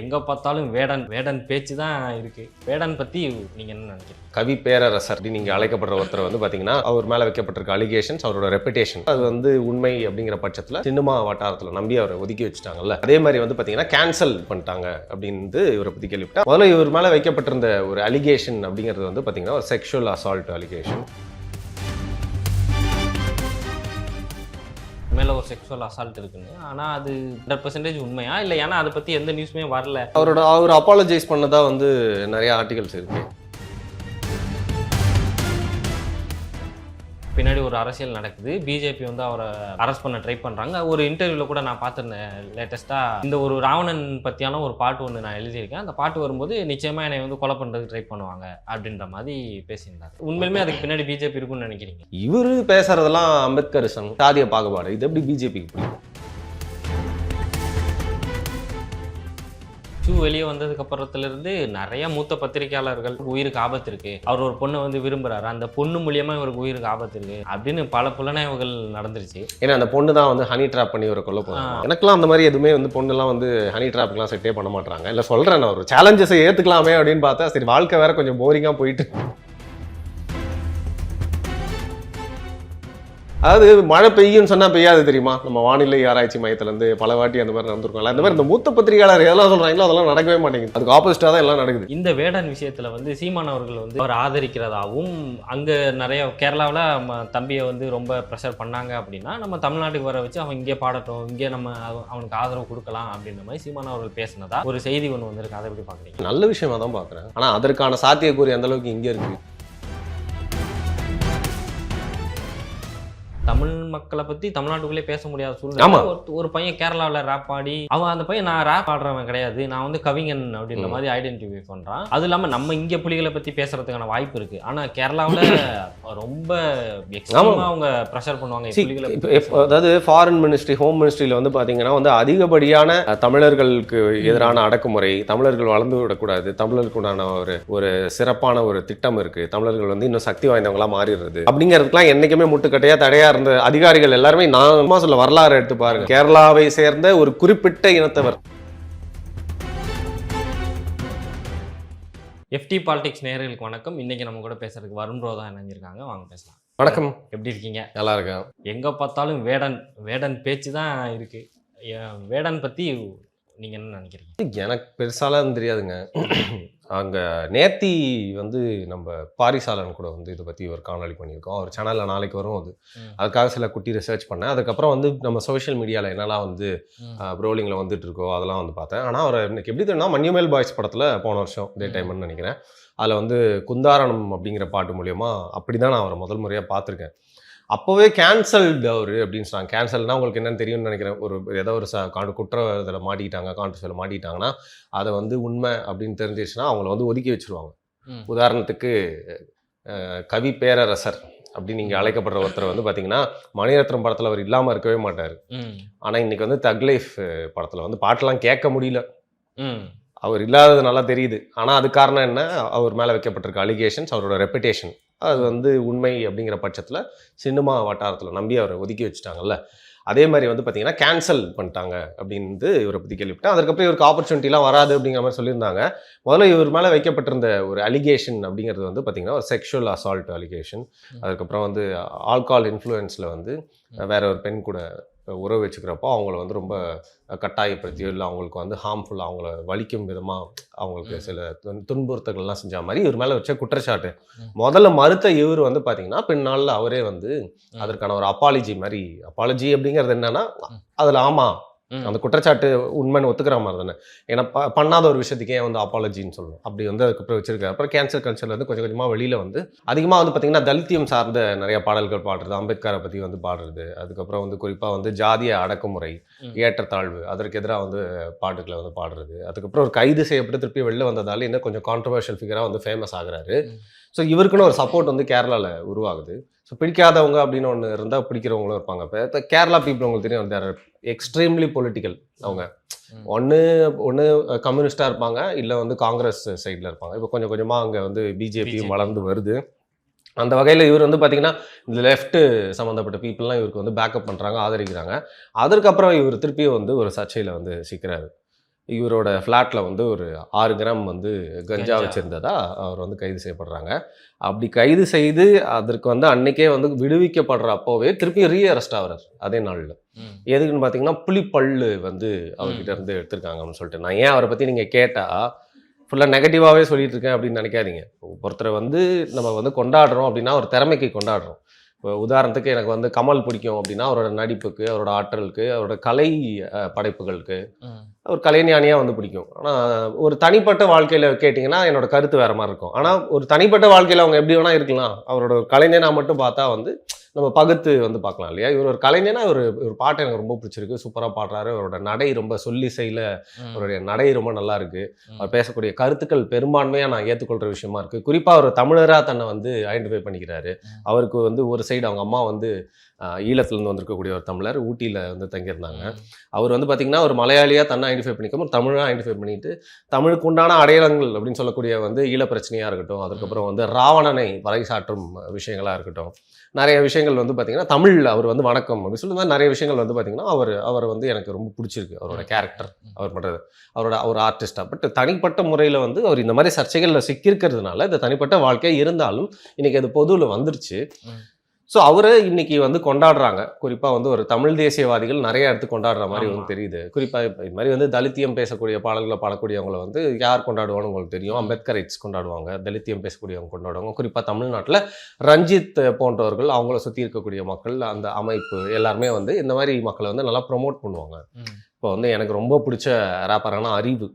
எங்கே பார்த்தாலும் வேடன் வேடன் பேச்சு தான் இருக்குது வேடன் பற்றி நீங்கள் என்ன நினைக்கிறீங்க? கவி பேரரசர் அப்படின்னு நீங்கள் அழைக்கப்படுற ஒருத்தர் வந்து பார்த்தீங்கன்னா அவர் மேலே வைக்கப்பட்டிருக்க அலிகேஷன்ஸ் அவரோட ரெப்புடேஷன் அது வந்து உண்மை அப்படிங்கிற பட்சத்தில் சினிமா வட்டாரத்தில் நம்பி அவரை ஒதுக்கி வச்சுட்டாங்கல்ல. அதே மாதிரி வந்து பார்த்தீங்கன்னா கேன்சல் பண்ணிட்டாங்க அப்படின்னு இவரை பற்றி கேள்விப்பட்டா முதல்ல இவர் மேலே வைக்கப்பட்டிருந்த ஒரு அலிகேஷன் அப்படிங்கிறது வந்து பார்த்தீங்கன்னா ஒரு செக்ஷுவல் அசால்ட் அலிகேஷன் மேலே ஒரு செக்ஷுவல் அசால்ட் இருக்குன்னு. ஆனால் அது ஹண்ட்ரட் பர்சன்டேஜ் உண்மையா? இல்லை ஏன்னா அதை பற்றி எந்த நியூஸுமே வரல. அவரோட அவர் அப்பாலஜைஸ் பண்ணதான் வந்து நிறைய ஆர்டிகல்ஸ் இருக்குது பின்னாடி ஒரு அரசியல் நடக்குது. பிஜேபி வந்து அவரை அரெஸ்ட் பண்ண ட்ரை பண்ணுறாங்க ஒரு இன்டர்வியூவில் கூட நான் பார்த்துருந்தேன் லேட்டஸ்ட்டாக இந்த ஒரு ராவணன் பற்றியான ஒரு பாட்டு ஒன்று நான் எழுதியிருக்கேன். அந்த பாட்டு வரும்போது நிச்சயமாக என்னை வந்து கொலை பண்ணுறதுக்கு ட்ரை பண்ணுவாங்க அப்படின்ற மாதிரி பேசியிருந்தார். உண்மையிலுமே அதுக்கு பின்னாடி பிஜேபி இருக்குன்னு நினைக்கிறீங்க? இவரு பேசுறதெல்லாம் அம்பேத்கரிசம் சாதிய பாகுபாடு. இது எப்படி பிஜேபிக்கு பிடிக்கும் ஷூ வெளியே வந்ததுக்கு அப்புறத்துலேருந்து நிறைய மூத்த பத்திரிகையாளர்கள் உயிருக்கு ஆபத்து இருக்கு. அவர் ஒரு பொண்ணை வந்து விரும்புறாரு. அந்த பொண்ணு மூலியமா இவருக்கு உயிருக்கு ஆபத்து இருக்கு. அப்படின்னு பல புலனாய்வுகள் நடந்துருச்சு. ஏன்னா அந்த பொண்ணு தான் வந்து ஹனி ட்ராப் பண்ணி இவரை கொல்ல போறாங்க. ஆ. எனக்கெல்லாம் அந்த மாதிரி எதுவுமே வந்து பொண்ணுலாம் வந்து ஹனி ட்ராப்லாம் செட்டே பண்ண மாட்டாங்க இல்ல சொல்றேன் நான் ஒரு சேலஞ்சஸை ஏத்துக்கலாமே அப்படின்னு பார்த்தா சரி வாழ்க்கை வேற கொஞ்சம் போரிங்கா போயிட்டு அதாவது மழை பெய்யும்னு சொன்னா பெய்யாது தெரியுமா? நம்ம வானிலை ஆராய்ச்சி மையத்துல இருந்து பல வாட்டி அந்த மாதிரி நடந்திருக்கோம்ல. அந்த மாதிரி இந்த மூத்த பத்திரிகையாளர் எதெல்லாம் சொல்றாங்களோ அதெல்லாம் நடக்கவே மாட்டேங்குது. அதுக்கு ஆப்போசிட்டா தான் எல்லாம் நடக்குது. இந்த வேடன் விஷயத்துல வந்து சீமான் அவர்கள் வந்து அவர் ஆதரிக்கிறதாவும் அங்க நிறைய கேரளாவில் நம்ம தம்பியை வந்து ரொம்ப ப்ரெஷர் பண்ணாங்க அப்படின்னா நம்ம தமிழ்நாட்டுக்கு வர வச்சு அவன் இங்கே பாடட்டும் இங்கே நம்ம அவ- அவனுக்கு ஆதரவு கொடுக்கலாம் அப்படின்ற மாதிரி சீமான் அவர்கள் பேசினதா ஒரு செய்தி ஒன்று வந்திருக்கு. அதை எப்படி பார்க்குறீங்க? நல்ல விஷயமா தான் பாக்குறேன் ஆனா அதற்கான சாத்தியக்கூறு எந்த அளவுக்கு இங்க இருக்கு? தமிழ் மக்களை பத்தி தமிழ்நாட்டுக்குள்ளே பேச முடியாத. சூழ்நிலை. ஒரு- பையன் கேரளாவில் ரேப் ஆடி அவன் அந்த பையன் நான் ரேப் ஆடுறவன் கிடையாது. நான் வந்து கவிஞன் அப்படின்ற. மாதிரி ஐடென்டிஃபை பண்றான் அது இல்லாம நம்ம இங்க புலிகளை பத்தி பேசுறதுக்கான வாய்ப்பு இருக்கு. ஆனா கேரளாவுல ரொம்ப அவங்க ப்ரெஷர் பண்ணுவாங்க அதாவது ஃபாரின் மினிஸ்ட்ரி ஹோம் மினிஸ்ட்ரியில் வந்து பார்த்தீங்கன்னா வந்து அதிகப்படியான தமிழர்களுக்கு எதிரான அடக்குமுறை தமிழர்கள் வளர்ந்து விடக்கூடாது தமிழர்களுக்கு உண்டான ஒரு ஒரு சிறப்பான ஒரு திட்டம் இருக்கு. தமிழர்கள் வந்து இன்னும் சக்தி வாய்ந்தவங்களா மாறிடுறது. அப்படிங்கிறதுக்குலாம் என்னைக்குமே முட்டுக்கட்டையா தடையா இருந்த அதிகாரிகள் எல்லாருமே நான் சொல்ல வரலாறு எடுத்து பாருங்க. கேரளாவை சேர்ந்த ஒரு குறிப்பிட்ட இனத்தவர். எஃப்டி பாலிடிக்ஸ் நேயர்களுக்கு வணக்கம். இன்னைக்கு நம்ம கூட பேசுறதுக்கு வருண் ப்ரோ தான் இணைஞ்சிருக்காங்க. வாங்க பேசலாம். வணக்கம். எப்படி இருக்கீங்க? நல்லா இருக்கேன். எங்க பார்த்தாலும் வேடன் வேடன் பேச்சு தான் இருக்கு. வேடன் பத்தி நீங்க என்ன நினைக்கிறீங்க? எனக்கு பெருசாலாம் தெரியாதுங்க. அங்கே நேத்தி வந்து நம்ம பாரிசாலன் கூட வந்து இதை பற்றி ஒரு காணொளி பண்ணியிருக்கோம் அவர் சேனலில் நாளைக்கு வரும் அது. அதுக்காக சில குட்டி ரிசர்ச் பண்ணேன் அதுக்கப்புறம் வந்து நம்ம சோஷியல் மீடியாவில் என்னெல்லாம் வந்து. ப்ரோலிங்கில் வந்துட்டு இருக்கோ அதெல்லாம் வந்து பார்த்தேன் ஆனால் அவர் எனக்கு எப்படி தெரியும்னா மன்யுமேல் பாய்ஸ் படத்தில் போன வருஷம் இதே. டைம்னு நினைக்கிறேன் அதில் வந்து குந்தாரணம் அப்படிங்கிற பாட்டு மூலியமா அப்படி தான் நான் அவரை முதல் முறையாக பார்த்துருக்கேன் அப்போவே கேன்சல்டு அவர் அப்படின்னு சொன்னாங்க. கேன்சல்னா உங்களுக்கு என்னன்னு தெரியும்னு நினைக்கிறேன். ஒரு ஏதோ ஒரு காண்டு குற்ற இதில் மாட்டிக்கிட்டாங்க கான்ட்ரஸில் மாட்டிக்கிட்டாங்கன்னா அதை வந்து உண்மை அப்படின்னு தெரிஞ்சிருச்சுன்னா அவங்கள வந்து ஒதுக்கி வச்சிருவாங்க. உதாரணத்துக்கு கவி பேரரசர் அப்படின்னு நீங்கள் அழைக்கப்படுற ஒருத்தர் வந்து பார்த்தீங்கன்னா மணிரத்னம் படத்தில் அவர் இல்லாமல் இருக்கவே மாட்டார். ஆனால் இன்னைக்கு வந்து தக் லைஃப் படத்தில் வந்து பாட்டெல்லாம் கேட்க முடியல. அவர் இல்லாதது நல்லா தெரியுது. ஆனால் அது காரணம் என்ன? அவர் மேலே வைக்கப்பட்டிருக்க அலிகேஷன்ஸ் அவரோட ரெப்புடேஷன் அது வந்து உண்மை அப்படிங்கிற பட்சத்தில் சினிமா வட்டாரத்தில் நம்பி அவரை ஒதுக்கி வச்சுட்டாங்கல்ல. அதே மாதிரி வந்து பார்த்தீங்கன்னா கேன்சல் பண்ணிட்டாங்க அப்படின்னு இவரை பற்றி கேள்விப்பட்டேன். அதுக்கப்புறம் இவருக்கு ஆப்பர்ச்சுனிட்டிலாம் வராது அப்படிங்கிற மாதிரி சொல்லியிருந்தாங்க. முதல்ல இவர் மேலே வைக்கப்பட்டிருந்த ஒரு அலிகேஷன் அப்படிங்கிறது வந்து பார்த்தீங்கன்னா ஒரு செக்ஷுவல் அசால்ட் அலிகேஷன். அதுக்கப்புறம் வந்து ஆல்கால் இன்ஃப்ளூயன்ஸில் வந்து வேற ஒரு பெண் கூட உறவு வச்சுக்கிறப்போ அவங்கள வந்து ரொம்ப கட்டாயப்படுத்தியோ இல்லை அவங்களுக்கு வந்து ஹார்ம்ஃபுல் அவங்கள வலிக்கும் விதமாக அவங்களுக்கு. சில துன்- துன்புறுத்தல்கள்லாம் செஞ்ச மாதிரி இவர் மேலே வச்ச குற்றச்சாட்டு. முதல்ல மறுத்த இவர் வந்து பார்த்தீங்கன்னா பின்னாளில் அவரே வந்து. அதற்கான ஒரு அப்பாலஜி மாதிரி அப்பாலஜி அப்படிங்கிறது என்னன்னா. அதில் ஆமாம். அந்த குற்றச்சாட்டு உண்மைன்னு ஒத்துக்கிற மாதிரி தானே. ஏன்னா ப- பண்ணாத ஒரு விஷயத்துக்கு ஏன் வந்து அப்பாலஜின்னு சொல்லணும் அப்படி வந்து அதுக்கப்புறம் வச்சிருக்காரு. அப்புறம் கேன்சர் கல்ச்சர்ல வந்து கொஞ்சம் கொஞ்சமாக வெளியில் வந்து அதிகமாக வந்து பார்த்தீங்கன்னா தலித்தியம் சார்ந்த நிறைய பாடல்கள் பாடுறது அம்பேத்கரை பற்றி வந்து பாடுறது அதுக்கப்புறம் வந்து குறிப்பாக வந்து ஜாதிய அடக்குமுறை. ஏற்றத்தாழ்வு அதற்கு எதிராக வந்து பாட்டுகளை வந்து பாடுறது அதுக்கப்புறம் ஒரு கைது செய்யப்பட்டு திருப்பி வெளில வந்ததால இன்னும் கொஞ்சம் கான்ட்ரவர்ஷியல் ஃபிகராக வந்து ஃபேமஸ் ஆகுறாரு. ஸோ இவருக்குன்னு ஒரு சப்போர்ட் வந்து கேரளாவில் உருவாகுது. ஸோ பிடிக்காதவங்க அப்படின்னு ஒன்று இருந்தால் பிடிக்கிறவங்களும் இருப்பாங்க. இப்போ கேரளா பீப்புள் உங்களுக்கு தெரியும். தேர் எக்ஸ்ட்ரீம்லி பொலிட்டிக்கல் அவங்க. ஒன்று ஒன்று கம்யூனிஸ்டாக இருப்பாங்க. இல்லை வந்து காங்கிரஸ் சைடில் இருப்பாங்க. இப்போ கொஞ்சம் கொஞ்சமாக அங்கே வந்து பிஜேபியும் BJP. வளர்ந்து வருது. அந்த வகையில் இவர் வந்து பார்த்தீங்கன்னா இந்த லெஃப்ட் சம்மந்தப்பட்ட பீப்புளெலாம் இவருக்கு வந்து பேக்கப் பண்ணுறாங்க ஆதரிக்கிறாங்க. அதற்கப்புறம் இவர் திருப்பியும் வந்து ஒரு சர்ச்சையில் வந்து சிக்கிறாரு. இவரோட ஃப்ளாட்டில் வந்து ஒரு ஆறு கிராம் வந்து கஞ்சா. வச்சுருந்ததா அவர் வந்து கைது செய்யப்படுறாங்க. அப்படி கைது செய்து அதற்கு வந்து அன்னைக்கே வந்து விடுவிக்கப்படுற அப்போவே திருப்பி ரீ அரெஸ்ட் ஆகுறாரு அதே நாளில். எதுக்குன்னு பார்த்தீங்கன்னா புலிப்பல்லு வந்து அவர்கிட்ட இருந்து எடுத்திருக்காங்கன்னு சொல்லிட்டு. நான் ஏன் அவரை பற்றி நீங்கள் கேட்டால் ஃபுல்லாக நெகட்டிவாகவே சொல்லிட்டு இருக்கேன் அப்படின்னு நினைக்காதீங்க. ஒருத்தரை வந்து நம்ம வந்து கொண்டாடுறோம் அப்படின்னா ஒரு திறமைக்கு கொண்டாடுறோம். இப்போ உதாரணத்துக்கு எனக்கு வந்து கமல் பிடிக்கும் அப்படின்னா அவரோட நடிப்புக்கு அவரோட ஆற்றலுக்கு அவரோட கலை படைப்புகளுக்கு. ஒரு கலைஞானியாக வந்து பிடிக்கும். ஆனால் ஒரு தனிப்பட்ட வாழ்க்கையில் கேட்டிங்கன்னா என்னோட கருத்து வேற மாதிரி இருக்கும். ஆனால் ஒரு தனிப்பட்ட வாழ்க்கையில் அவங்க எப்படி வேணா இருக்கலாம். அவரோட ஒரு கலைஞனா மட்டும் பார்த்தா வந்து நம்ம பகுத்து வந்து பார்க்கலாம் இல்லையா இவர் ஒரு கலைஞனா ஒரு ஒரு பாட்டு எனக்கு ரொம்ப பிடிச்சிருக்கு சூப்பராக பாடுறாரு அவரோட நடை ரொம்ப சொல்லி செய்யல. அவருடைய நடை ரொம்ப நல்லா இருக்கு. அவர் பேசக்கூடிய கருத்துக்கள் பெரும்பான்மையாக நான் ஏற்றுக்கொள்கிற விஷயமா இருக்கு குறிப்பாக அவர் தமிழராக தன்னை வந்து ஐடென்டிஃபை பண்ணிக்கிறாரு. அவருக்கு வந்து ஒரு சைடு அவங்க அம்மா வந்து ஈழத்துலேருந்து வந்திருக்கக்கூடிய ஒரு தமிழர் ஊட்டியில் வந்து தங்கியிருந்தாங்க. அவர் வந்து பார்த்தீங்கன்னா ஒரு மலையாளியாக தன்னை ஐடென்டிஃபை பண்ணிக்காம ஒரு தமிழாக ஐடென்டிஃபை பண்ணிட்டு தமிழுக்கு உண்டான அடையாளங்கள் அப்படின்னு சொல்லக்கூடிய வந்து ஈழ பிரச்சனையாக இருக்கட்டும் அதுக்கப்புறம் வந்து ராவணனை பறைசாற்றும் விஷயங்களாக இருக்கட்டும் நிறைய விஷயங்கள் வந்து பார்த்தீங்கன்னா தமிழில் அவர் வந்து வணக்கம் அப்படின்னு சொல்லி நிறைய விஷயங்கள் வந்து பார்த்தீங்கன்னா அவர் அவர் வந்து எனக்கு ரொம்ப பிடிச்சிருக்கு. அவரோட கேரக்டர் அவர் பண்ணுறது அவரோட ஒரு ஆர்டிஸ்டாக பட் தனிப்பட்ட முறையில் வந்து அவர் இந்த மாதிரி சர்ச்சைகளில் சிக்கியிருக்கிறதுனால இந்த தனிப்பட்ட வாழ்க்கை இருந்தாலும் இன்னைக்கு அது பொதுவில் வந்துருச்சு. ஸோ அவரை இன்னைக்கு வந்து கொண்டாடுறாங்க. குறிப்பாக வந்து ஒரு தமிழ் தேசியவாதிகள் நிறைய இடத்து கொண்டாடுற மாதிரி. வந்து தெரியுது. குறிப்பாக இப்போ இது மாதிரி வந்து தலித்தியம் பேசக்கூடிய பாடல்களை பாடக்கூடியவங்களை வந்து யார் கொண்டாடுவான்னு உங்களுக்கு தெரியும்? அம்பேத்கரைட்ஸ் கொண்டாடுவாங்க. தலித்தியம் பேசக்கூடியவங்க கொண்டாடுவாங்க. குறிப்பாக தமிழ்நாட்டில் ரஞ்சித் போன்றவர்கள் அவங்கள சுற்றி இருக்கக்கூடிய மக்கள் அந்த அமைப்பு எல்லாருமே வந்து இந்த மாதிரி மக்களை வந்து நல்லா ப்ரொமோட் பண்ணுவாங்க. இப்போ வந்து எனக்கு ரொம்ப பிடிச்ச ரேப்பரான அறிவு.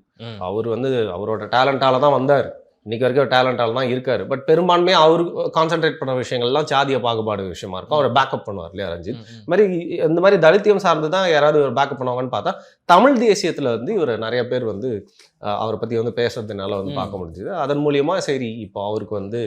அவர் வந்து அவரோட டேலண்டால தான் வந்தார். இன்னைக்கு வரைக்கும் டேலண்டால தான் இருக்காரு. பட் பெரும்பான்மையாக அவர் கான்சென்ட்ரேட் பண்ண விஷயங்கள்லாம் சாதிய பாகுபாடு விஷயமா இருக்கும். அவரை பேக்கப் பண்ணுவார் இல்லையா ரஞ்சித்? மாதிரி இந்த மாதிரி தலித்தியம் சார்ந்து தான் யாராவது ஒரு பேக்கப் பண்ணுவாங்கன்னு பார்த்தா தமிழ் தேசியத்தில் வந்து இவர் நிறைய பேர் வந்து அவரை பற்றி வந்து பேசுறதுனால வந்து. பார்க்க முடிஞ்சுது. அதன் மூலியமா சரி இப்போ அவருக்கு வந்து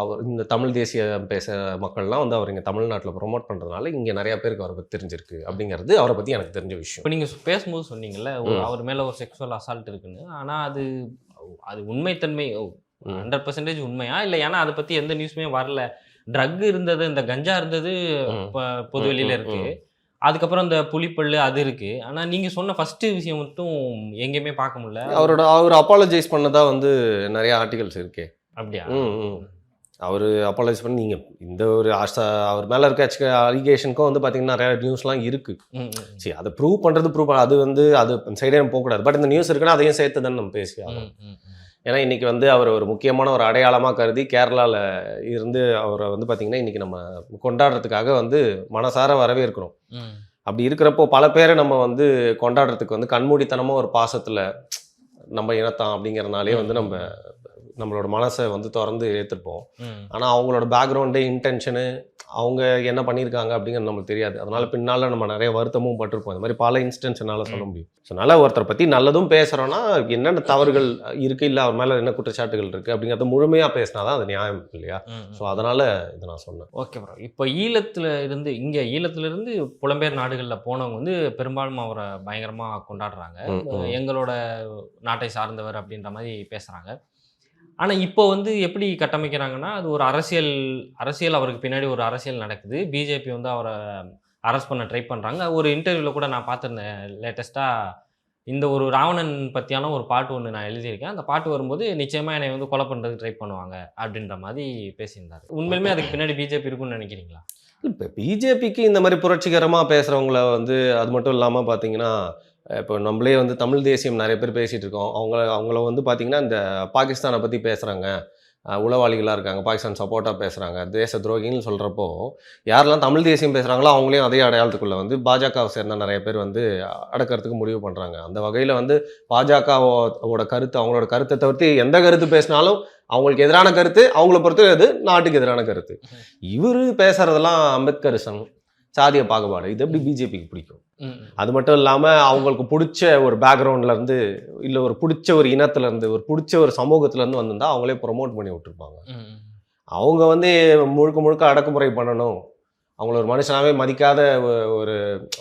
அவர் இந்த தமிழ் தேசிய பேச மக்கள்லாம் வந்து அவர் இங்கே தமிழ்நாட்டில் ப்ரொமோட் பண்ணுறதுனால இங்கே நிறைய பேருக்கு அவரை பற்றி தெரிஞ்சிருக்கு அப்படிங்கிறது அவரை பற்றி எனக்கு தெரிஞ்ச விஷயம் இப்போ நீங்கள் பேசும்போது சொன்னீங்கல்ல. அவர் மேலே ஒரு செக்ஸுவல் அசால்ட் இருக்குன்னு ஆனால் அது அது உண்மைத்தன்மை. ஹண்ட்ரட் பர்சன்டேஜ் உண்மையா இல்லை ஏன்னா அதை பற்றி எந்த நியூஸுமே வரல ட்ரக் இருந்தது இந்த கஞ்சா இருந்தது ம். இப்போ பொது வெளியில ம், இருக்கு ம். அதுக்கப்புறம் இந்த புலிப்பல்லு அது இருக்கு ஆனால் நீங்கள் சொன்ன ஃபர்ஸ்ட் விஷயம் மட்டும் எங்கேயுமே பார்க்க முடியல அவரோட அவர் அப்பாலஜைஸ் பண்ணதா வந்து நிறைய ஆர்டிகல்ஸ் இருக்கே அப்படியா. அவர் அப்பாலஜைஸ் பண்ணி நீங்கள் இந்த ஒரு ஆசா அவர் மேலே இருக்க அலிகேஷனுக்கும் வந்து பார்த்தீங்கன்னா நிறைய நியூஸ்லாம் இருக்குது சரி அதை ப்ரூவ் பண்ணுறது ப்ரூவ் அது வந்து அது சைடே போகக்கூடாது பட் இந்த நியூஸ் இருக்குன்னா அதையும் சேர்த்து தான் நம்ம பேசி ஆகணும். ஏன்னா இன்னைக்கு வந்து அவர் ஒரு முக்கியமான ஒரு அடையாளமாக கருதி கேரளாவில் இருந்து அவரை வந்து பார்த்திங்கன்னா இன்னைக்கு நம்ம கொண்டாடுறதுக்காக வந்து மனசார வரவேற்கிறோம் ம். அப்படி இருக்கிறப்போ பல பேரை நம்ம வந்து கொண்டாடுறதுக்கு வந்து கண்மூடித்தனமாக ஒரு பாசத்தில் நம்ம இனத்தான் அப்படிங்கிறனாலே வந்து நம்ம நம்மளோட மனசை வந்து திறந்து ஏற்றுப்போம். ஆனால் அவங்களோட பேக்ரவுண்டு இன்டென்ஷனு அவங்க என்ன பண்ணியிருக்காங்க அப்படிங்கிறது நம்மளுக்கு தெரியாது. அதனால பின்னால் நம்ம நிறைய வருத்தமும் பட்டிருப்போம். இந்த மாதிரி பல இன்ஸ்டன்ஸ் என்னால் சொல்ல முடியும். ஸோ அதனால் ஒருத்தரை பற்றி நல்லதும் பேசுகிறோன்னா என்னென்ன தவறுகள் இருக்குது இல்லை அவர் மேலே என்ன குற்றச்சாட்டுகள் இருக்குது அப்படிங்கிறத முழுமையாக பேசினா தான் அது நியாயம் இல்லையா. ஸோ அதனால் இதை நான் சொன்னேன். ஓகே ப்ரோ இப்போ ஈழத்துல இருந்து இங்கே ஈழத்துல இருந்து புலம்பெயர் நாடுகளில் போனவங்க வந்து பெரும்பாலும் அவரை பயங்கரமாக கொண்டாடுறாங்க. எங்களோட நாட்டை சார்ந்தவர் அப்படின்ற மாதிரி பேசுகிறாங்க ஆனால் இப்போ வந்து எப்படி கட்டமைக்கிறாங்கன்னா அது ஒரு அரசியல் அரசியல் அவருக்கு பின்னாடி ஒரு அரசியல் நடக்குது. பிஜேபி வந்து அவரை அரெஸ்ட் பண்ண ட்ரை பண்ணுறாங்க ஒரு இன்டர்வியூவில் கூட நான் பார்த்துருந்தேன். லேட்டஸ்ட்டாக இந்த ஒரு ராவணன் பற்றியான ஒரு பாட்டு ஒன்று நான் எழுதியிருக்கேன். அந்த பாட்டு வரும்போது நிச்சயமாக என்னை வந்து கொலை பண்ணுறதுக்கு ட்ரை பண்ணுவாங்க அப்படின்ற மாதிரி பேசியிருந்தார். உண்மையிலுமே அதுக்கு பின்னாடி பிஜேபி இருக்குன்னு நினைக்கிறீங்களா? இப்போ பிஜேபிக்கு இந்த மாதிரி புரட்சிகரமாக பேசுகிறவங்கள வந்து அது மட்டும் இல்லாமல் பார்த்தீங்கன்னா இப்போ நம்மளே வந்து தமிழ் தேசியம் நிறைய பேர் பேசிகிட்டு இருக்கோம். அவங்கள அவங்கள வந்து பார்த்தீங்கன்னா இந்த பாகிஸ்தானை பற்றி பேசுகிறாங்க உளவாளிகளாக இருக்காங்க பாகிஸ்தான் சப்போர்ட்டாக பேசுகிறாங்க தேச துரோகின்னு சொல்கிறப்போ யாரெல்லாம் தமிழ் தேசியம் பேசுகிறாங்களோ அவங்களையும் அதே அடையாளத்துக்குள்ளே வந்து பாஜகவை சேர்ந்த நிறைய பேர் வந்து அடக்கிறதுக்கு முடிவு பண்ணுறாங்க அந்த வகையில் வந்து பாஜகவோட கருத்து அவங்களோட கருத்தை தவிர்த்து எந்த கருத்து பேசினாலும் அவங்களுக்கு எதிரான கருத்து அவங்கள பொறுத்து அது நாட்டுக்கு எதிரான கருத்து. இவர் பேசுறதெல்லாம் அம்பேத்கரிசம் சாதிய பாகுபாடு இது எப்படி பிஜேபிக்கு பிடிக்கும்? அது மட்டும் இல்லாமல் அவங்களுக்கு பிடிச்ச ஒரு பேக்ரவுண்ட்ல இருந்து இல்லை ஒரு பிடிச்ச ஒரு இனத்துல இருந்து ஒரு பிடிச்ச ஒரு சமூகத்துல இருந்து வந்திருந்தா அவங்களே ப்ரொமோட் பண்ணி விட்டுருப்பாங்க. அவங்க வந்து முழுக்க முழுக்க அடக்குமுறை பண்ணணும். அவங்கள ஒரு மனுஷனாவே மதிக்காத ஒரு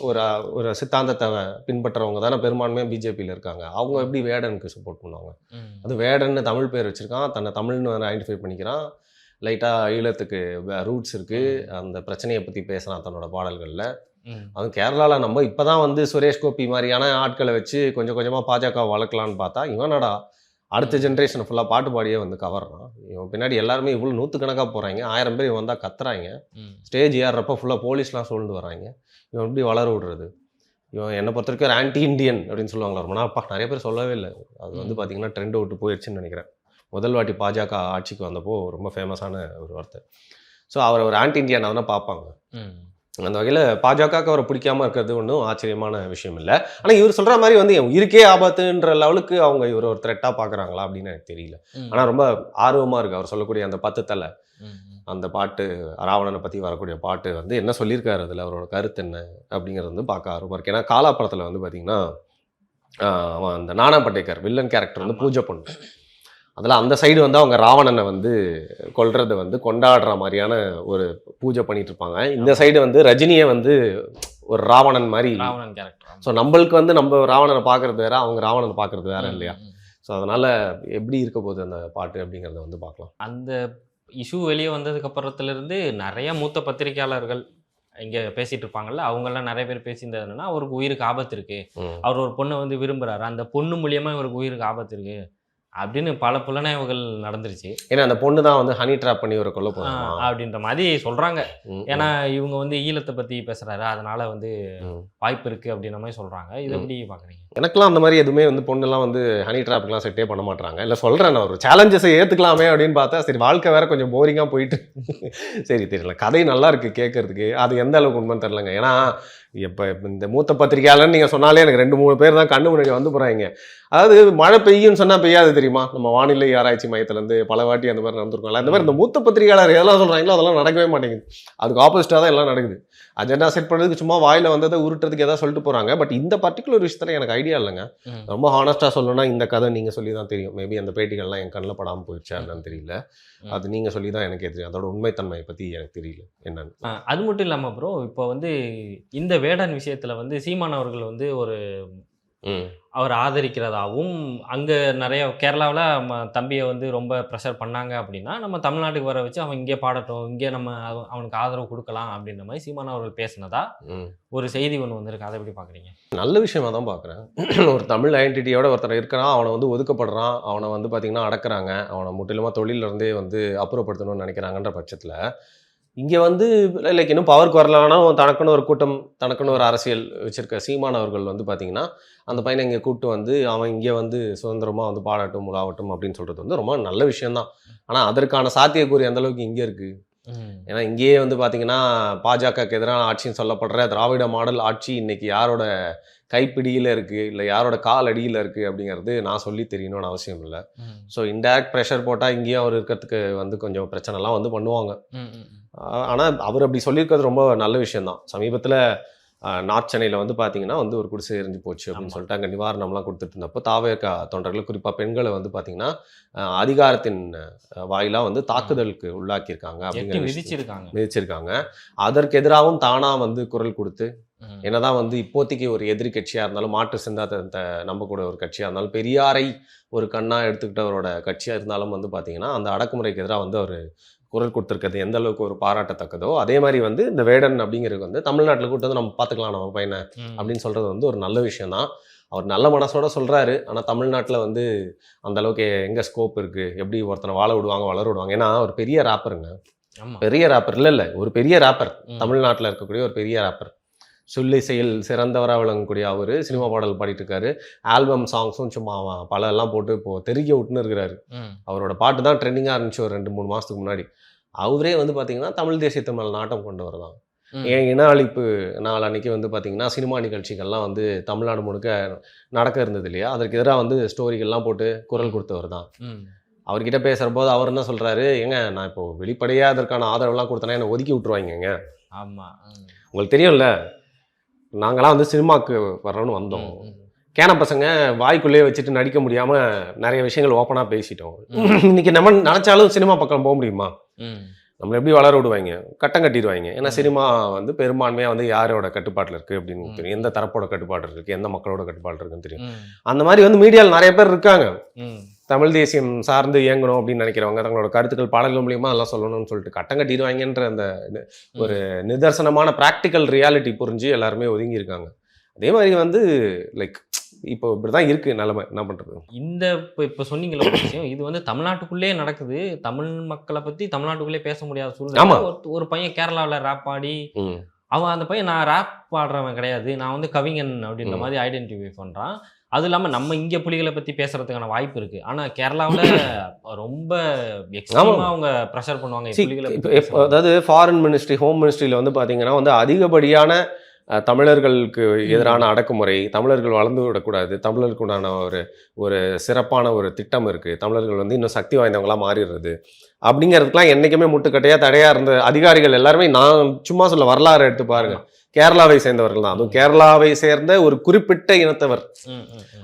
ஒரு ஒரு சித்தாந்தத்தை பின்பற்றுறவங்க தானே பெரும்பான்மையாக பிஜேபியில் இருக்காங்க. அவங்க எப்படி வேடனுக்கு சப்போர்ட் பண்ணுவாங்க? அது வேடன்னு தமிழ் பேர் வச்சிருக்கான். தன்னை தமிழ்னு ஐடென்டிஃபை பண்ணிக்கிறான். லைட்டாக ஈழத்துக்கு ரூட்ஸ் இருக்குது அந்த பிரச்சனையை பற்றி பேசுகிறான் தன்னோட பாடல்களில். அதுவும் கேரளாவில் நம்ம இப்போ தான் வந்து சுரேஷ் கோபி மாதிரியான ஆட்களை வச்சு கொஞ்சம் கொஞ்சமாக பாஜக வளர்க்கலான்னு பார்த்தா இவனடா அடுத்த ஜென்ரேஷன் ஃபுல்லாக பாட்டு பாடியே வந்து கவர்றான் இவன் பின்னாடி எல்லாருமே இவ்வளோ நூற்றுக்கணக்காக போகிறாங்க ஆயிரம் பேர் இவன் வந்தால் கத்துறாங்க. ஸ்டேஜ் ஏறுறப்ப ஃபுல்லாக போலீஸ்லாம் சூழ்ந்து வராங்க. இவன் எப்படி வளர விடுறது? இவன் என்னை பொறுத்த வரைக்கும் ஆன்டி இண்டியன் அப்படின்னு சொல்லுவாங்களா ரொம்ப அப்பா நிறைய பேர் சொல்லவே இல்லை. அது வந்து. பார்த்தீங்கன்னா ட்ரெண்ட் விட்டு போயிடுச்சுன்னு நினைக்கிறேன். முதல் வாட்டி பாஜக ஆட்சிக்கு வந்தப்போ ரொம்ப ஃபேமஸான ஒரு வார்த்தை. ஸோ அவர் ஒரு ஆன்டி இண்டியன் அதெல்லாம் பார்ப்பாங்க. அந்த வகையில் பாஜகவுக்கு அவரை பிடிக்காம இருக்கிறது ஒன்றும் ஆச்சரியமான விஷயம் இல்லை. ஆனால் இவர் சொல்கிற மாதிரி வந்து என் உயிருக்கே ஆபத்துன்ற லெவலுக்கு அவங்க இவர் ஒரு த்ரெட்டாக பார்க்குறாங்களா? அப்படின்னு எனக்கு தெரியல. ஆனால் ரொம்ப ஆர்வமாக இருக்குது அவர் சொல்லக்கூடிய அந்த பத்து தலை. அந்த பாட்டு ராவணனை பற்றி வரக்கூடிய பாட்டு வந்து என்ன சொல்லியிருக்காரு? அதில் அவரோட கருத்து என்ன? அப்படிங்கிறது வந்து பார்க்க ஆர்வமாக இருக்கு. ஏன்னா காலா படத்தில் வந்து பார்த்தீங்கன்னா அவன் அந்த நானா பட்டேக்கர் வில்லன் கேரக்டர் வந்து. பூஜை பண்ணு. அதில் அந்த சைடு வந்து அவங்க ராவணனை வந்து கொல்றதை வந்து கொண்டாடுற மாதிரியான ஒரு பூஜை பண்ணிட்டு இருப்பாங்க இந்த சைடு வந்து ரஜினியை வந்து ஒரு ராவணன் மாதிரி. ராவணன் கேரக்டர் ஸோ நம்மளுக்கு வந்து நம்ம ராவணனை பார்க்கறது வேற அவங்க ராவணனை பார்க்கறது வேற இல்லையா? ஸோ அதனால எப்படி இருக்க போகுது அந்த பாட்டு அப்படிங்கிறத வந்து பார்க்கலாம். அந்த இஷ்யூ வெளியே வந்ததுக்கு அப்புறத்துல இருந்து நிறைய மூத்த பத்திரிக்கையாளர்கள் இங்க பேசிட்டு இருப்பாங்கல்ல அவங்கெல்லாம் நிறைய பேர் பேசியிருந்தது என்னன்னா அவருக்கு உயிருக்கு ஆபத்து இருக்கு. அவர் ஒரு பொண்ணை வந்து விரும்புறாரு. அந்த பொண்ணு மூலியமா இவருக்கு உயிருக்கு ஆபத்து இருக்கு. அப்படின்னு பல புலனாய்வுகள் நடந்துருச்சு. ஏன்னா அந்த பொண்ணு தான் வந்து ஹனி ட்ராப் பண்ணி ஒரு போகிறாங்க அப்படின்ற மாதிரி சொல்றாங்க. ஏன்னா இவங்க வந்து ஈழத்தை பத்தி பேசுறாரு. அதனால வந்து வாய்ப்பு இருக்கு அப்படின்ற மாதிரி சொல்றாங்க. இதை. எப்படி பாக்குறீங்க? எனக்கெல்லாம் அந்த மாதிரி எதுவுமே வந்து பொண்ணுலாம் வந்து ஹனி ட்ராப்லாம் செட்டே பண்ண மாட்டாங்க இல்லை சொல்கிறேன் நான் ஒரு சேலஞ்சஸை ஏற்றுக்கலாமே அப்படின்னு பார்த்தா சரி வாழ்க்கை வேற கொஞ்சம் போரிங்காக போயிட்டு சரி தெரியல. கதை நல்லா இருக்கு கேட்கறதுக்கு அது எந்த அளவுக்கு உண்மைன்னு தெரிலங்க ஏன்னா இப்போ இந்த மூத்த பத்திரிகையாளர்னு நீங்கள் சொன்னாலே எனக்கு ரெண்டு மூணு பேர் தான் கண்ணு முன்னாடி வந்து போகிறாங்க அதாவது மழை பெய்யும்னு சொன்னால் பெய்யாது தெரியுமா? நம்ம வானிலை ஆராய்ச்சி மையத்துலேருந்து பல வாட்டி அந்த மாதிரி நடந்திருக்கோம்ல. அந்த மாதிரி இந்த மூத்த பத்திரிகையாளர் எதெல்லாம் சொல்கிறாங்களோ அதெல்லாம் நடக்கவே மாட்டேங்குது. அதுக்கு ஆப்போசிட்டாக தான் எல்லாம் நடக்குது. அஜெண்டா செட் பண்ணுறதுக்கு சும்மா வாயில் வந்ததை உருட்டுறதுக்கு ஏதாவது சொல்லிட்டு போகிறாங்க பட் இந்த பர்டிகுலர் விஷயத்தில் எனக்கு ஐடியா இல்லைங்க. ரொம்ப ஹானஸ்ட்டாக சொல்லணும்னா இந்த கதை நீங்கள் சொல்லி தான் தெரியும். மேபி அந்த பேட்டிகள்லாம் என் கண்ணில் படாமல் போயிடுச்சா என்னன்னு தெரியல. அது நீங்கள் சொல்லி தான் எனக்கே தெரியும் அதோட உண்மைத்தன்மையை பற்றி எனக்கு தெரியல. என்னன்னு. அது மட்டும் இல்லாமல் ப்ரோ இப்போ வந்து இந்த வேடன் விஷயத்தில் வந்து சீமான் அவர்கள் வந்து ஒரு அவர் ஆதரிக்கிறதாவும் அங்கே நிறைய கேரளாவில் தம்பியை வந்து ரொம்ப ப்ரெஷர் பண்ணாங்க அப்படின்னா நம்ம தமிழ்நாட்டுக்கு வர வச்சு அவன் இங்கே பாடட்டும் இங்கே நம்ம அவ- அவனுக்கு ஆதரவு கொடுக்கலாம் அப்படின்ற மாதிரி சீமான் அவர்கள் பேசினதா ஒரு செய்தி ஒன்று வந்திருக்கு. அதை எப்படி பார்க்குறீங்க? நல்ல விஷயமா தான் பார்க்குறேன். ஒரு தமிழ் ஐடென்டிட்டியோட ஒருத்தர் இருக்கிறான் அவனை வந்து ஒதுக்கப்படுறான் அவனை வந்து பார்த்திங்கன்னா அடக்குறாங்க அவனை முற்றிலுமாக தொழில இருந்தே வந்து அப்புறப்படுத்தணும்னு நினைக்கிறாங்கன்ற பட்சத்தில் இங்கே வந்து லைக் இன்னும் பவருக்கு வரலன்னா தனக்குன்னு ஒரு கூட்டம் தனக்குன்னு ஒரு அரசியல் வச்சிருக்க சீமான் அவர்கள் வந்து பார்த்திங்கன்னா அந்த பையனை இங்கே கூப்பிட்டு வந்து அவன் இங்கே வந்து சுதந்திரமாக வந்து பாடட்டும் உலாவட்டும் அப்படின்னு சொல்கிறது வந்து ரொம்ப நல்ல விஷயம்தான். ஆனால் அதற்கான சாத்தியக்கூறு எந்த அளவுக்கு இங்கே இருக்குது ஏன்னா இங்கேயே வந்து பார்த்தீங்கன்னா பாஜகக்கு எதிரான ஆட்சின்னு சொல்லப்படுற திராவிட மாடல் ஆட்சி இன்னைக்கு யாரோட கைப்பிடியில் இருக்குது இல்லை யாரோட கால் அடியில் இருக்குது அப்படிங்கிறது நான் சொல்லி தெரியணும்னு அவசியம் இல்லை. ஸோ இன்டைரக்ட் ப்ரெஷர் போட்டால் இங்கேயும் அவர் இருக்கிறதுக்கு வந்து கொஞ்சம் பிரச்சனைலாம் வந்து பண்ணுவாங்க. ஆனால் அவர் அப்படி சொல்லியிருக்கிறது ரொம்ப நல்ல விஷயம்தான் சமீபத்தில் நார்த் சென்னையில் வந்து பார்த்தீங்கன்னா வந்து ஒரு குடிசை எரிஞ்சு போச்சு அப்படின்னு. சொல்லிட்டு அங்கே நிவாரணம்லாம் கொடுத்துட்டு இருந்தப்போ தாவேக்கா தொண்டர்கள் குறிப்பாக பெண்களை வந்து பார்த்தீங்கன்னா அதிகாரத்தின் வாயிலாக வந்து தாக்குதலுக்கு உள்ளாக்கியிருக்காங்க அப்படிங்கிற விதிச்சிருக்காங்க மிதிச்சிருக்காங்க அதற்கு எதிராகவும் தானாக வந்து குரல் கொடுத்து. என்னதான் வந்து இப்போதைக்கு ஒரு எதிரி கட்சியாக இருந்தாலும் மாற்று சிந்தாந்தத்தை நம்பக்கூடிய ஒரு கட்சியாக இருந்தாலும் பெரியாரை ஒரு கண்ணாக எடுத்துக்கிட்டவரோட கட்சியாக இருந்தாலும் வந்து பார்த்தீங்கன்னா அந்த அடக்குமுறைக்கு எதிராக வந்து அவர் குரல் கொடுத்துருக்கிறது எந்த அளவுக்கு ஒரு பாராட்டத்தக்கதோ அதே மாதிரி வந்து இந்த வேடன் அப்படிங்கிறது வந்து தமிழ்நாட்டில் கூட்டு வந்து நம்ம பார்த்துக்கலாம் நம்ம பையனை. அப்படின்னு சொல்கிறது வந்து ஒரு நல்ல விஷயம்தான். அவர் நல்ல மனசோட சொல்கிறாரு ஆனால் தமிழ்நாட்டில் வந்து அந்த அளவுக்கு எங்கே ஸ்கோப் இருக்குது எப்படி ஒருத்தனை வாழ விடுவாங்க வளர விடுவாங்க? ஏன்னா ஒரு பெரிய ராப்பருங்க பெரிய ராப்பர் இல்லை இல்லை. ஒரு பெரிய ராப்பர். தமிழ்நாட்டில் இருக்கக்கூடிய ஒரு பெரிய ராப்பர் சொல்லிசையில் சிறந்தவராக விளங்கக்கூடிய அவர் சினிமா பாடல் பாடிட்டு இருக்காரு ஆல்பம் சாங்ஸும் சும்மா பல எல்லாம் போட்டு இப்போ தெருக்கி விட்டுன்னு இருக்கிறாரு. அவரோட பாட்டு தான் ட்ரெண்டிங்காக இருந்துச்சு ஒரு ரெண்டு மூணு மாதத்துக்கு முன்னாடி அவரே வந்து பார்த்தீங்கன்னா தமிழ் தேசியத்து மேலே நாட்டம் கொண்டு வரதான். என் இன அழிப்பு நாள் அன்னைக்கு வந்து பார்த்தீங்கன்னா சினிமா நிகழ்ச்சிகள்லாம் வந்து தமிழ்நாடு முழுக்க நடக்க இருந்தது இல்லையா அதற்கு எதிராக வந்து ஸ்டோரிகள்லாம் போட்டு குரல் கொடுத்தவர் தான். அவர்கிட்ட பேசுகிற போது அவர் என்ன சொல்கிறாரு ஏங்க நான் இப்போ வெளிப்படையாக அதற்கான ஆதரவுலாம் கொடுத்தேன்னா என்னை ஒதுக்கி விட்டுருவாங்கங்க ஆமா ம். உங்களுக்கு தெரியும்ல நாங்களாம் வந்து சினிமாவுக்கு வர்றோன்னு வந்தோம். கேன பசங்க வாய்க்குள்ளேயே வச்சுட்டு நடிக்க முடியாமல் நிறைய விஷயங்கள் ஓப்பனாக பேசிட்டோம். இன்னைக்கு நம்ம நினச்சாலும் சினிமா பக்கம் போக முடியுமா. நம்மளை எப்படி வளர விடுவாங்க கட்டம் கட்டிடுவாங்க ஏன்னா. சினிமா வந்து பெரும்பான்மையாக வந்து யாரோட கட்டுப்பாட்டில் இருக்குது அப்படின்னு. தெரியும் எந்த தரப்போட கட்டுப்பாடு இருக்குது எந்த மக்களோட கட்டுப்பாடு இருக்குன்னு தெரியும். அந்த மாதிரி வந்து மீடியாவில் நிறைய பேர் இருக்காங்க. தமிழ் தேசியம் சார்ந்து இயங்கணும் அப்படின்னு நினைக்கிறவங்க தங்களோட கருத்துக்கள் பாடல்கள் மூலியமா அதெல்லாம் சொல்லணும்னு சொல்லிட்டு கட்டம் கட்டிடுவாங்கன்ற அந்த ஒரு நிதர்சனமான ப்ராக்டிக்கல் ரியாலிட்டி புரிஞ்சு எல்லாருமே ஒதுங்கி இருக்காங்க. அதே மாதிரி வந்து லைக் இப்போ இப்படிதான் இருக்கு நிலைமை. என்ன பண்றது? இந்த இப்போ இப்போ சொன்னீங்களா விஷயம். இது வந்து தமிழ்நாட்டுக்குள்ளே நடக்குது. தமிழ் மக்களை பத்தி தமிழ்நாட்டுக்குள்ளே பேச முடியாத சூழ்நிலை. ஒரு- பையன் கேரளாவில் ரேப் பாடி ம். அவன் அந்த பையன் நான் ரேப் பாடுறவன் கிடையாது. நான் வந்து கவிஞன் அப்படின்ற. மாதிரி ஐடென்டிஃபை பண்றான். அது இல்லாம நம்ம இங்க புலிகளை பத்தி பேசுறதுக்கான வாய்ப்பு இருக்கு. ஆனா கேரளாவுல ரொம்ப எக்ஸ்ட்ரீமா அவங்க ப்ரெஷர் பண்ணுவாங்க புலிகளை. அதாவது ஃபாரின் மினிஸ்ட்ரி ஹோம் மினிஸ்ட்ரியில் வந்து பார்த்தீங்கன்னா வந்து அதிகப்படியான தமிழர்களுக்கு எதிரான அடக்குமுறை தமிழர்கள் வளர்ந்து விடக்கூடாது தமிழருக்கு உண்டான ஒரு ஒரு சிறப்பான ஒரு திட்டம் இருக்குது தமிழர்கள் வந்து இன்னும் சக்தி வாய்ந்தவங்களா மாறிடுறது. அப்படிங்கிறதுக்கெலாம் என்றைக்குமே முட்டுக்கட்டையாக தடையாக இருந்த அதிகாரிகள் எல்லாருமே நான் சும்மா சொல்ல வரலாறு எடுத்து பாருங்க. கேரளாவை சேர்ந்தவர்கள் தான். அதுவும் கேரளாவை சேர்ந்த ஒரு குறிப்பிட்ட இனத்தவர்.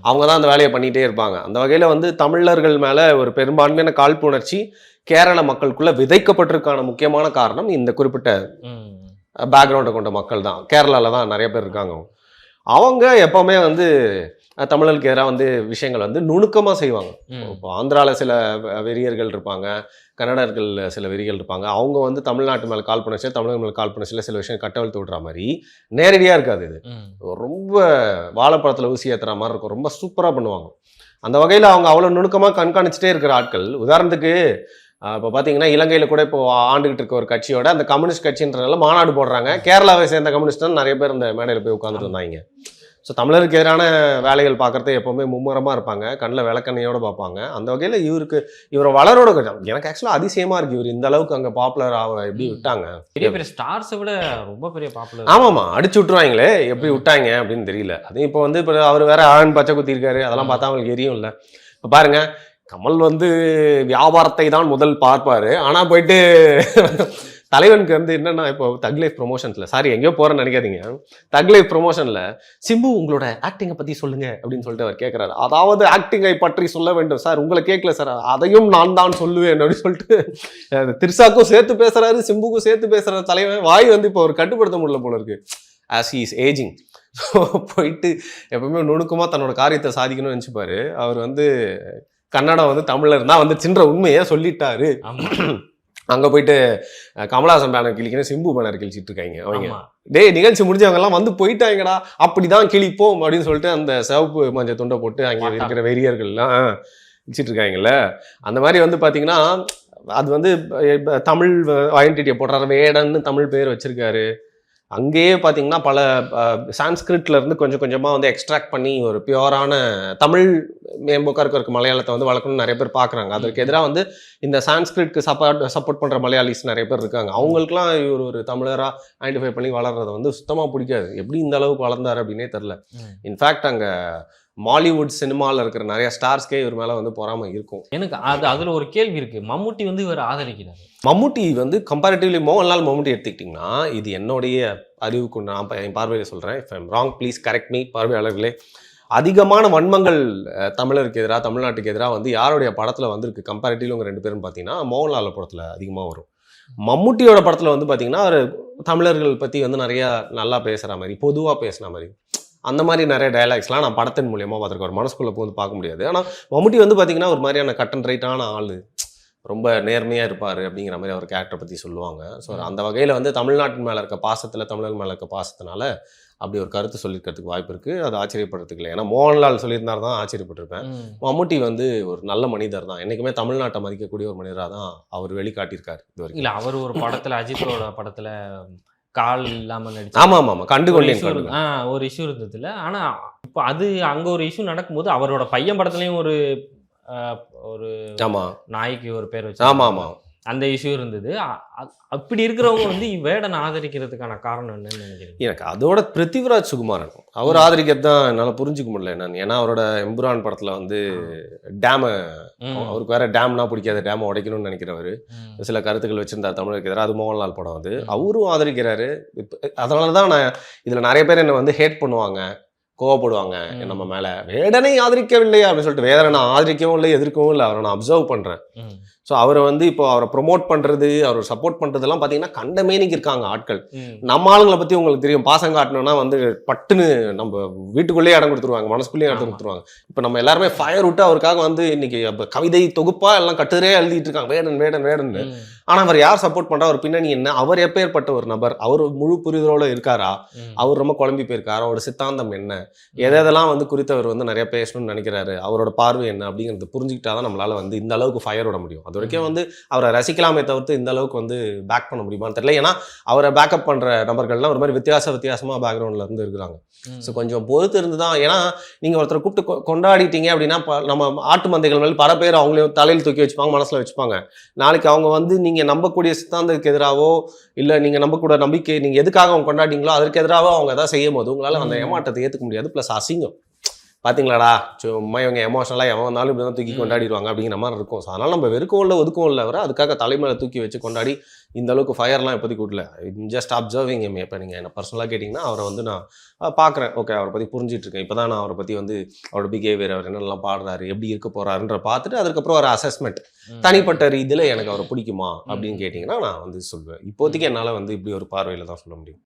அவங்க தான் அந்த வேலையை பண்ணிகிட்டே இருப்பாங்க. அந்த வகையில் வந்து தமிழர்கள் மேலே ஒரு பெரும்பான்மையான காழ்ப்புணர்ச்சி கேரள மக்களுக்குள்ள விதைக்கப்பட்டிருக்கான முக்கியமான காரணம் இந்த குறிப்பிட்ட பேக்ரவுண்டை கொண்ட மக்கள் தான். கேரளாவில் தான் நிறைய பேர் இருக்காங்க. அவங்க எப்போவுமே வந்து தமிழர்களுக்கு எதிராக வந்து விஷயங்கள் வந்து நுணுக்கமாக செய்வாங்க. இப்போ ஆந்திராவில் சில வெறியர்கள் இருப்பாங்க கன்னடர்கள் சில வெறிகள் இருப்பாங்க. அவங்க வந்து தமிழ்நாட்டு மேலே கால் பண்ணச்சு தமிழக மேலே கால் பண்ணச்சில் சில விஷயம் கட்டவிழ்த்து விடுற மாதிரி நேரடியாக இருக்காது இது. ரொம்ப வாழைப்பழத்தில் ஊசி ஏற்றுற மாதிரி இருக்கும். ரொம்ப சூப்பராக பண்ணுவாங்க. அந்த வகையில் அவங்க அவ்வளோ நுணுக்கமாக கண்காணிச்சிட்டே இருக்கிற ஆட்கள். உதாரணத்துக்கு இப்போ பார்த்தீங்கன்னா இலங்கையில் கூட இப்போ ஆண்டுகிட்டு இருக்க ஒரு கட்சியோட அந்த கம்யூனிஸ்ட் கட்சின்றனால மாநாடு போடுறாங்க. கேரளாவை சேர்ந்த கம்யூனிஸ்ட் தான் நிறைய பேர் அந்த மேடையில் போய் உட்காந்துட்டு இருந்தாங்க ஸோ தமிழருக்கு எதிரான வேலைகள் பார்க்குறது எப்போவுமே மும்முரமாக இருப்பாங்க. கண்ணில் விளக்கண்ணையோட பார்ப்பாங்க. அந்த வகையில் இவருக்கு இவரை வளரோட கொஞ்சம் எனக்கு ஆக்சுவலாக அதிசயமாக இருக்குது இவர். இந்த அளவுக்கு அங்கே பாப்புலர் ஆக எப்படி விட்டாங்க? பெரிய பெரிய ஸ்டார்ஸை விட ரொம்ப பெரிய பாப்புலர் ஆமாமா அடிச்சு விட்டுருவாங்களே எப்படி விட்டாங்க அப்படின்னு தெரியல. அது இப்போ வந்து இப்போ அவர் வேற ஆண் பச்சை குத்தி இருக்காரு அதெல்லாம் பார்த்தா அவங்களுக்கு எரியும் இல்லை. இப்போ பாருங்க கமல் வந்து வியாபாரத்தை தான் முதல் பார்ப்பாரு. ஆனா போயிட்டு தலைவனுக்கு வந்து என்னன்னா இப்போ தக் லைஃப் ப்ரொமோஷன்ஸ்ல சாரி எங்கேயோ போறேன்னு நினைக்காதீங்க. தக் லைஃப் ப்ரொமோஷன்ல சிம்பு உங்களோட ஆக்டிங்கை பத்தி சொல்லுங்க அப்படின்னு சொல்லிட்டு அவர் கேட்கிறாரு அதாவது ஆக்டிங்கை பற்றி சொல்ல வேண்டும் சார். உங்களை கேட்கல சார். அதையும் நான் தான் சொல்லுவேன் அப்படின்னு சொல்லிட்டு அஹ், திரிசாக்கும் சேர்த்து பேசுறாரு சிம்புக்கும் சேர்த்து பேசுற தலைவன் வாய் வந்து இப்போ அவர் கட்டுப்படுத்த முடியல போல இருக்கு. ஆஸ் இஸ் ஏஜிங் ஸோ போயிட்டு எப்பவுமே நுணுக்கமாக தன்னோட காரியத்தை சாதிக்கணும்னு நினச்சிப்பாரு. அவர் வந்து கன்னடம் வந்து தமிழர் தான் வந்து சின்ற உண்மையை சொல்லிட்டாரு. அங்கே போயிட்டு அஹ், கமலஹாசன் பேனர் கிழிக்கணும் சிம்பு பேனர் கிழிச்சிட்டு இருக்காங்க அவங்க டேய் நிகழ்ச்சி முடிஞ்சவங்க எல்லாம் வந்து போயிட்டாங்கடா அப்படிதான் கிழிப்போம் அப்படின்னு சொல்லிட்டு அந்த சிவப்பு மஞ்சள் துண்டை போட்டு அங்கே. இருக்கிற வெறியர்கள்லாம் வச்சுட்டு இருக்காங்கல்ல அந்த மாதிரி வந்து பார்த்தீங்கன்னா அது வந்து தமிழ் ஐடென்டிட்டியை போடுறாரு வேடன்னு தமிழ் பேர் வச்சிருக்காரு. அங்கேயே பார்த்தீங்கன்னா பல அஹ், சான்ஸ்கிரிட்ல இருந்து கொஞ்சம் கொஞ்சமாக வந்து எக்ஸ்ட்ராக்ட் பண்ணி ஒரு பியூரான தமிழ் மேம்போக்கா இருக்க மலையாளத்தை வந்து வளர்க்கணும்னு நிறைய பேர் பார்க்குறாங்க அதற்கு எதிராக வந்து இந்த சான்ஸ்கிரிட்க்கு சப்போர்ட் சப்போர்ட் பண்ணுற மலையாளிஸ் நிறைய பேர் இருக்காங்க. அவங்களுக்குலாம் இவர் ஒரு தமிழராக ஐடென்டிஃபை பண்ணி வளர்றத வந்து சுத்தமாக பிடிக்காது. எப்படி இந்த அளவுக்கு வளர்ந்தாரு அப்படின்னே தெரில. இன்ஃபேக்ட் அங்கே மாலிவுட் சினிமாவில் இருக்கிற நிறைய ஸ்டார்ஸ்க்கே இவர் மேலே வந்து பொறாமை இருக்கும். எனக்கு அது அதுல ஒரு கேள்வி இருக்கு. மம்முட்டி வந்து இவர் ஆதரிக்கிறார். மம்முட்டி வந்து கம்பேரிட்டிவ்லி மோகன்லால் மம்முட்டி எடுத்துக்கிட்டிங்கன்னா இது என்னுடைய அறிவுக்கு நான் என் பார்வையில் சொல்கிறேன் if I'm wrong please correct me பார்வையாளர்களே. அதிகமான வன்மங்கள் தமிழருக்கு எதிராக தமிழ்நாட்டுக்கு எதிராக வந்து யாருடைய படத்தில் வந்திருக்கு? கம்பேரிட்டிவ்ல ரெண்டு பேரும் பார்த்தீங்கன்னா மோகன்லால் படத்தில் அதிகமாக வரும். மம்முட்டியோட படத்தில் வந்து பார்த்தீங்கன்னா அவர் தமிழர்கள் பற்றி வந்து நிறையா நல்லா பேசுகிற மாதிரி பொதுவாக பேசுன மாதிரி. அந்த மாதிரி நிறைய டயலாக்ஸ்லாம் நான் படத்தின் மூலியமாக பார்த்துருக்கேன். ஒரு மனசுக்குள்ளே போது பார்க்க முடியாது. ஆனால் மம்முட்டி வந்து பார்த்தீங்கன்னா ஒரு மாதிரியான கட் அண்ட் ரைட்டான ஆள். ரொம்ப நேர்மையாக இருப்பார் அப்படிங்கிற மாதிரி அவர் கேரக்டரை பற்றி சொல்லுவாங்க. ஸோ அந்த வகையில் வந்து தமிழ்நாட்டின் மேலே இருக்க பாசத்தில் தமிழர் மேலே இருக்க பாசத்தினால அப்படி ஒரு கருத்து சொல்லியிருக்கிறதுக்கு வாய்ப்பு இருக்குது அது ஆச்சரியப்படுறதுக்கு இல்லை. ஏன்னா மோகன்லால் சொல்லியிருந்தார் தான் ஆச்சரியப்பட்டிருப்பேன். மம்முட்டி வந்து ஒரு நல்ல மனிதர் தான். என்றைக்குமே தமிழ்நாட்டை மதிக்கக்கூடிய ஒரு மனிதராக தான் அவர் வெளிக்காட்டியிருக்காரு இது வரைக்கும் இல்ல அவர் ஒரு படத்துல அஜித்தோட படத்துல கால் இல்லாம நடிச்சு ஆமாம் ஆமாம் ஆமாம் கண்டு கொண்டேன் ஆ, ஒரு இஷ்யூ இருந்ததுல. ஆனா இப்போ அது அங்க ஒரு இஷ்யூ நடக்கும்போது அவரோட பையன் படத்துலயும் ஒரு ஒரு ஆமாம் நாய்க்கு ஒரு பேர் வச்சு ஆமாம் ஆமாம் அந்த இஷ்யூ இருந்தது. அப்படி இருக்கிறவங்க வந்து வேடனை ஆதரிக்கிறதுக்கான காரணம் என்னன்னு நினைக்கிறீங்க? எனக்கு அதோட பிருத்திவிராஜ் சுகுமாரன். அவர் ஆதரிக்கிறது தான் என்னால் புரிஞ்சுக்க முடியல. என்னன்னு ஏன்னா அவரோட எம்புரான் படத்தில் வந்து டேமை அவருக்கு வேற டேம்னா பிடிக்காது. டேமை உடைக்கணும்னு நினைக்கிறவர். சில கருத்துக்கள் வச்சிருந்தார் தமிழருக்கு எதிராக. அது மோகன்லால் படம் ம். அவரும் ஆதரிக்கிறாரு. இப்போ அதனால தான் நான் இதில் நிறைய பேர் என்னை வந்து ஹேட் பண்ணுவாங்க. கோவப்படுவாங்க. நம்ம மேல வேடனை ஆதரிக்கவில்லையா அப்படின்னு சொல்லிட்டு வேதனை நான் ஆதரிக்கவும் இல்லை எதிர்க்கவும் இல்லை. அவரை நான் அப்சர்வ் பண்றேன். ம். ஸோ அவரை வந்து இப்போ அவரை ப்ரொமோட் பண்றது அவர் சப்போர்ட் பண்றதெல்லாம் பார்த்தீங்கன்னா கண்டமேனிக்கு இருக்காங்க ஆட்கள். நம்ம ஆளுங்களை பத்தி உங்களுக்கு தெரியும். பாசம் காட்டணும்னா வந்து பட்டுன்னு நம்ம வீட்டுக்குள்ளேயே இடம் கொடுத்துருவாங்க மனசுக்குள்ளேயே இடம். கொடுத்துருவாங்க. இப்போ நம்ம எல்லாருமே ஃபயர் விட்டு அவருக்காக வந்து இன்னைக்கு கவிதை தொகுப்பா எல்லாம் கட்டுரே எழுதிட்டு இருக்காங்க. வேடன் வேடன் வேடன் ம். ஆனா அவர் யார் சப்போர்ட் பண்றா? அவர் பின்னணி என்ன? அவர் எப்பேற்பட்ட ஒரு நபர்? அவர் முழு புரிதலோட இருக்காரா. அவர் ரொம்ப குழம்பி போயிருக்காரு? அவரோட சித்தாந்தம் என்ன? எதெல்லாம் வந்து குறித்து அவர் வந்து நிறைய பேசணும்னு நினைக்கிறாரு? அவரோட பார்வை என்ன? அப்படிங்கிறது புரிஞ்சுக்கிட்டாதான் நம்மளால வந்து இந்த அளவுக்கு ஃபயர் விட முடியும். அது வரைக்கும் வந்து அவரை ரசிக்கலாமே தவிர்த்து இந்த அளவுக்கு வந்து பேக் பண்ண முடியுமான்னு தெரியல. ஏன்னா அவரை பேக்கப் பண்ற நபர்கள்லாம் ஒரு மாதிரி வித்தியாச வித்தியாசமா பேக்ரவுண்ட்ல இருந்து இருக்கிறாங்க. ஸோ கொஞ்சம் பொறுத்து இருந்து தான் ஏன்னா நீங்க ஒருத்தரை கூப்பிட்டு கொண்டாடிட்டீங்க அப்படின்னா நம்ம ஆட்டு மந்தைகள் மேல பல பேர் அவங்களையும் தலையில் தூக்கி வச்சுப்பாங்க மனசுல வச்சுப்பாங்க. நாளைக்கு அவங்க வந்து நீங்க நம்பக்கூடிய சித்தாந்தத்துக்கு எதிராவோ இல்ல நீங்க நம்பக்கூட நம்பிக்கை நீங்க எதுக்காக அவங்க கொண்டாடிங்களோ அதற்கு எதிராக அவங்க எதாவது செய்யும் போது உங்களால அந்த. ஏமாற்றத்தை ஏத்துக்க முடியாது. ப்ளஸ் அசிங்கம். பாத்தீங்களாடா? சும்மா இவங்க எமோஷனலாக எவன் வந்தாலும் இப்படி தான் தூக்கி. கொண்டாடிடுவாங்க அப்படிங்கிற மாதிரி இருக்கும். ஸோ அதனால நம்ம வெறுக்கவும் இல்லை ஒதுக்கவும் இல்லை வர அதுக்காக தலைமையில தூக்கி வச்சு கொண்டாடி இந்த அளவுக்கு ஃபயர்லாம் இப்போதைக்கு விடல. ஜஸ்ட் அப்சர்விங் எம் இப்போ நீங்கள் என்ன பர்சனலாக கேட்டிங்கன்னா அவரை வந்து நான் பார்க்குறேன் ஓகே அவரை பற்றி புரிஞ்சிட்டு இருக்கேன். இப்போ தான் நான் அவரை பற்றி வந்து அவரோட பிஹேவியர் அவர் என்னெல்லாம் பாடுறாரு எப்படி இருக்க போறாருன்ற பார்த்துட்டு அதுக்கப்புறம் ஒரு அசஸ்மெண்ட். தனிப்பட்ட ரீதியில் எனக்கு அவரை பிடிக்குமா அப்படின்னு. கேட்டிங்கன்னா நான் வந்து சொல்வேன். இப்போதைக்கு என்னால் வந்து இப்படி ஒரு பார்வையில் தான் சொல்ல முடியும்.